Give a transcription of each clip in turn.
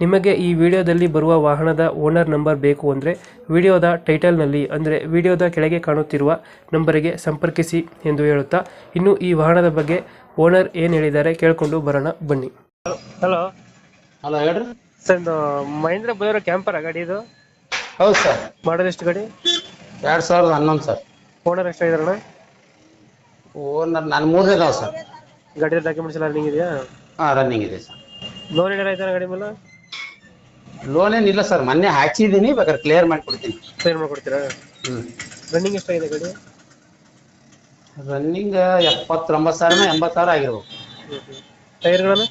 ನಿಮಗೆ ಈ ವಿಡಿಯೋದಲ್ಲಿ ಬರುವ ವಾಹನದ ಓನರ್ ನಂಬರ್ ಬೇಕು ಅಂದರೆ ವಿಡಿಯೋದ ಟೈಟಲ್ನಲ್ಲಿ ಅಂದರೆ ವಿಡಿಯೋದ ಕೆಳಗೆ ಕಾಣುತ್ತಿರುವ ನಂಬರಿಗೆ ಸಂಪರ್ಕಿಸಿ ಎಂದು ಹೇಳುತ್ತಾ ಇನ್ನು ಈ ವಾಹನದ ಬಗ್ಗೆ ಓನರ್ ಏನು ಹೇಳಿದ್ದಾರೆ ಕೇಳಿಕೊಂಡು ಬರೋಣ ಬನ್ನಿ. ಹಲೋ. ಹಲೋ ಹೇಳ್ರಿ. ಸರ್ ಇದು ಮಹೇಂದ್ರ ಬರೋರ ಕ್ಯಾಂಪರ ಗಾಡಿ ಇದು? ಹೌದು ಸರ್. ಮಾಡೋದು ಎಷ್ಟು ಗಾಡಿ? ಎರಡು ಸಾವಿರದ ಹನ್ನೊಂದು ಸರ್. ಓನರ್ ಎಷ್ಟಾಗಿದಾರಣ ಓನರ್ ನಾನು ಮೂರನೇ ಇದಾವೆ ಸರ್. ಗಾಡಿ ಡಾಕ್ಯುಮೆಂಟ್ಸ್ ಎಲ್ಲ ರನ್ನಿಂಗ್ ಇದೆಯಾ? ಹಾಂ ರನ್ನಿಂಗ್ ಇದೆ ಸರ್. ಲೋನ್ ಏನಾರ ಗಾಡಿ ಮೇಲೆ? ಲೋನ್ ಏನಿಲ್ಲ ಸರ್ ಮೊನ್ನೆ ಹಾಕ್ಸಿದ್ದೀನಿ ಬೇಕಾದ್ರೆ ಕ್ಲಿಯರ್ ಮಾಡಿಕೊಡ್ತೀನಿ. ಕ್ಲಿಯರ್ ಮಾಡ್ಕೊಡ್ತೀರಾ? ಹ್ಞೂ ರನ್ನಿಂಗ್ ಎಷ್ಟಾಗಿದೆ ಗಾಡಿ? ರನ್ನಿಂಗ್ ಎಪ್ಪತ್ತೊಂಬತ್ತು ಸಾವಿರ ಎಂಬತ್ತು ಸಾವಿರ ಆಗಿರ್ಬೇಕು. ಟೈರ್ಗಳನ್ನು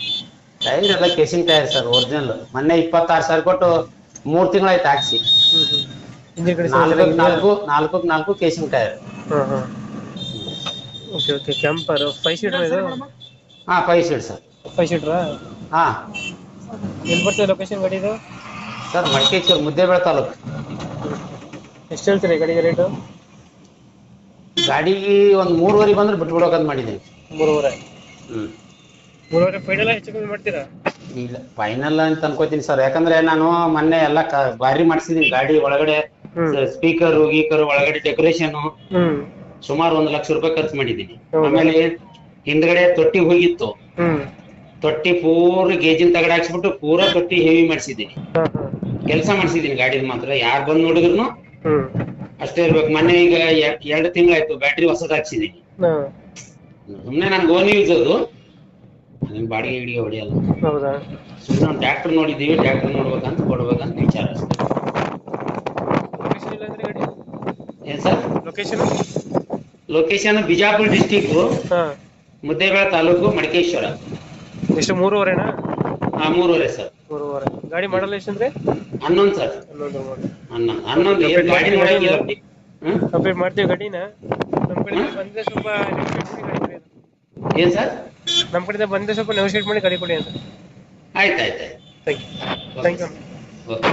ಟೈರ್ ಎಲ್ಲ ಕೇಸಿಂಗ್ ಟೈರ್ ಸರ್ ಒರಿಜಿನಲ್ ಮೊನ್ನೆ ಇಪ್ಪತ್ತಾರು ಸಾವಿರ ಕೊಟ್ಟು ಮೂರು ತಿಂಗಳಾಯ್ತು ಹಾಕ್ಸಿ. ಇಂಜಿನ್ ಕಡೆ ನಾಲ್ಕು ನಾಲ್ಕು ನಾಲ್ಕು ನಾಲ್ಕು ಕೇಸಿಂಗ್ ಟೈರ್ ಹಾಂ ಹಾಂ. Okay okay camper five seater ಇದು? ಹಾಂ ಫೈವ್ ಸೀಟ್ ಸರ್ ಫೈವ್ ಸೀಟ್ರಾ ಹಾಂ. ಎಲ್ಲಿ ಬರ್ತದೆ ಲೊಕೇಶನ್ ಗಾಡಿ ಇದು? ಸರ್ ಮಡಿಕೇಶ್ವರ ಮುದ್ದೆ ತಾಲೂಕು. ಎಷ್ಟು ಹೇಳ್ತೀರಿ ಗಾಡಿಗೆ ರೇಟು? ಗಾಡಿಗೆ ಒಂದು ಮೂರುವರೆ ಬಂದ್ರೆ ಬಿಟ್ಬಿಡೋಕಂತ ಮಾಡಿದ್ದೀನಿ ಮೂರುವರೆ. ಹ್ಞೂ ಮೂರುವರೆ ಫೈನಲ್ ಹೆಚ್ಚು ಕಮ್ಮಿ ಮಾಡ್ತೀರಾ? ಇಲ್ಲ ಫೈನಲ್ ಅಂತ ಅನ್ಕೋತೀನಿ ಸರ್. ಯಾಕಂದ್ರೆ ನಾನು ಮೊನ್ನೆ ಎಲ್ಲ ಕ- ಭಾರಿ ಮಾಡಿಸಿದೀನಿ ಗಾಡಿ ಒಳಗಡೆ ಹ್ಮ್. ಸ್ಪೀಕರ್ ಗೀಕರ್ ಒಳಗಡೆ ಡೆಕೋರೇಷನ್ ಹ್ಮ್. ಸುಮಾರು ಒಂದು ಲಕ್ಷ ರೂಪಾಯಿ ಖರ್ಚು ಮಾಡಿದ್ದೀನಿ ಹೌದಾ? ಆಮೇಲೆ ಹಿಂದ್ಗಡೆ ತೊಟ್ಟಿ ಹೋಗಿತ್ತು. ಹ್ಮ್. ತೊಟ್ಟಿ ಪೂರ ಗೇಜಿನ ತಗಡ ಹಾಕ್ಸ್ಬಿಟ್ಟು ಪೂರಾ ತೊಟ್ಟಿ ಹೆವಿ ಮಾಡಿಸಿದ್ದೀನಿ ಹಾಂ ಹಾಂ ಕೆಲಸ ಮಾಡಿಸಿದ್ದೀನಿ ಗಾಡಿದ ಮಾತ್ರ. ಯಾರು ಬಂದ್ ನೋಡಿದ್ರು ಅಷ್ಟೇ ಇರ್ಬೇಕು. ಮೊನ್ನೆ ಈಗ ಎರಡು ತಿಂಗಳಾಯ್ತು. ಬ್ಯಾಟ್ರಿ ಹೊಸದ ಹಾಕ್ಸಿದೀನಿ. ಸುಮ್ನೆ ನನ್ಗೆ ಓನ್ ಯೂಸ್ ಅದು. ನಿಮ್ ಬಾಡಿಗೆ ಗಿಡಿಗೆ ಹೊಡಿಯಲ್ಲ. ಹೌದಾ? ಸುಮ್ಮನೆ ನಾವು ಟ್ರ್ಯಾಕ್ಟರ್ ನೋಡಿದ್ದೀವಿ. ಟ್ರ್ಯಾಕ್ಟರ್ ನೋಡ್ಬೇಕಂತ ಕೊಡ್ಬೇಕಂತ ವಿಚಾರ ಅಷ್ಟೇ. ಏನ್ sir? Location location Bijapur district Muddebihal taluk Madikeshwar. ಎಷ್ಟು ಮೂರುವರೆನಾ? ಮೂರುವರೆ ಸರ್. ಮೂರುವರೆ. ಗಾಡಿ ಮಾಡಲ್ ಎಷ್ಟಂದ್ರೆ? ಹನ್ನೊಂದು ಸರ್. ಹನ್ನೊಂದು ಹನ್ನೊಂದು ಹನ್ನೊಂದು ಏನ್ ಗಾಡಿ ನೋಡಂಗಿಲ್ಲ ಬಿಡಿ ಹ್ಮ್? ಅಪ್ಡೇಟ್ ಮಾಡ್ತೀವಿ ಗಾಡಿನ? ನಮ್ಮ ಕಡೆ ಬಂದ್ರೆ ಸ್ವಲ್ಪ ನೆಗೋಷಿಯೇಟ್ ಮಾಡಿ ಗಾಡಿ ಕೊಡಿ ಅಂತ. ಏನ್ ಸರ್? ನಮ್ಮ ಕಡೆ ಬಂದ್ರೆ ಸ್ವಲ್ಪ ನೆಗೋಷಿಯೇಟ್ ಮಾಡಿ ಗಾಡಿ ಕೊಡಿ ಅಂತ. ಆಯ್ತು ಆಯ್ತು ಆಯ್ತು. Thank you thank you okay